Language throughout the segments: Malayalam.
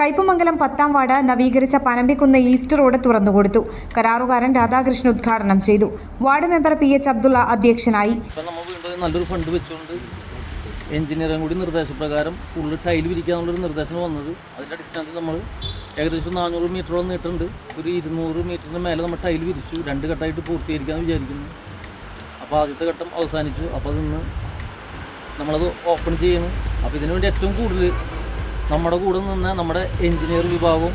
കയ്പമംഗലം പത്താം വാർഡ് നവീകരിച്ച പനമ്പിക്കുന്ന് ഈസ്റ്റ് റോഡ് തുറന്നുകൊടുത്തു. കരാറുകാരൻ രാധാകൃഷ്ണൻ ഉദ്ഘാടനം ചെയ്തു. Ward member P H Abdulla അധ്യക്ഷനായി. നല്ലൊരു ഫണ്ട് വെച്ചുകൊണ്ട് എഞ്ചിനീയറും കൂടി നിർദ്ദേശപ്രകാരം ഫുള്ള് ടൈൽ വിരിക്കാന്നുള്ളൊരു നിർദ്ദേശം വന്നത്. അതിന്റെ അടിസ്ഥാനത്തിൽ നമ്മൾ ഏകദേശം നാനൂറ് മീറ്ററോളം നീട്ടുണ്ട്. ഒരു ഇരുന്നൂറ് മീറ്ററിന് മേലെ നമ്മൾ ടൈൽ വിരിച്ചു. രണ്ട് ഘട്ടമായിട്ട് പൂർത്തീകരിക്കാമെന്ന് വിചാരിക്കുന്നു. അപ്പോൾ ആദ്യത്തെ ഘട്ടം അവസാനിച്ചു. അപ്പോൾ അതിന്ന് നമ്മളത് ഓപ്പൺ ചെയ്യുന്നു അപ്പോൾ ഇതിനുവേണ്ടി ഏറ്റവും കൂടുതൽ നമ്മുടെ കൂടെ നിന്ന് നമ്മുടെ എഞ്ചിനീയർ വിഭാഗവും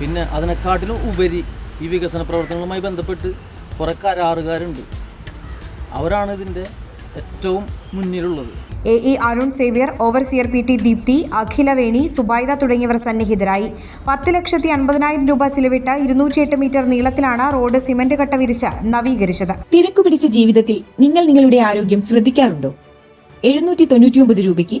പിന്നെ അതിനെക്കാട്ടിലും ഉപരി ഈ വികസന പ്രവർത്തനങ്ങളുമായി ബന്ധപ്പെട്ട് കുറേ കരാറുകാരുണ്ട്. അവരാണ് ഇതിന്റെ ഏറ്റവും മുന്നിലുള്ളത്. A E Arun Xavier overseer P T Deepthi Akhilaveni Subaida തുടങ്ങിയവർ സന്നിഹിതരായി. പത്ത് ലക്ഷത്തി അൻപതിനായിരം രൂപ ചിലവിട്ട് ഇരുന്നൂറ്റിയെട്ട് മീറ്റർ നീളത്തിലാണ് റോഡ് സിമന്റ് കട്ട വിരിച്ച നവീകരിച്ചത്. തിരക്കു പിടിച്ച ജീവിതത്തിൽ നിങ്ങൾ നിങ്ങളുടെ ആരോഗ്യം ശ്രദ്ധിക്കാറുണ്ടോ? എഴുന്നൂറ്റി തൊണ്ണൂറ്റിയൊമ്പത് രൂപയ്ക്ക്